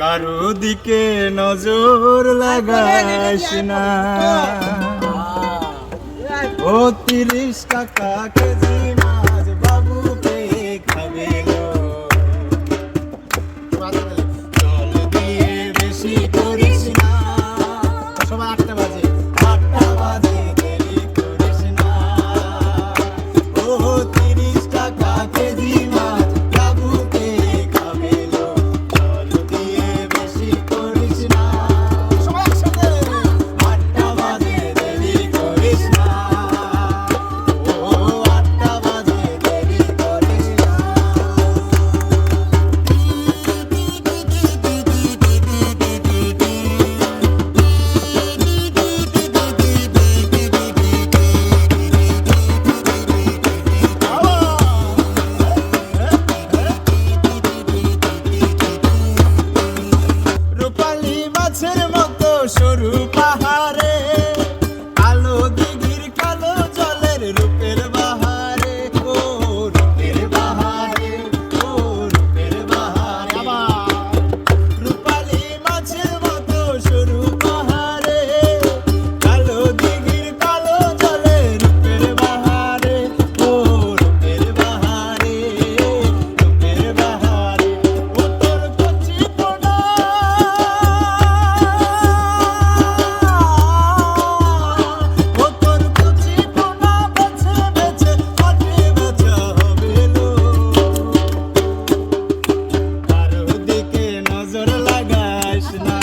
কারও দিকে নজর লাগাইস না। ও তিরিশ টাকা কেজি মাছ বাবুকে খাবে চল দিয়ে বেশি করি Krishna.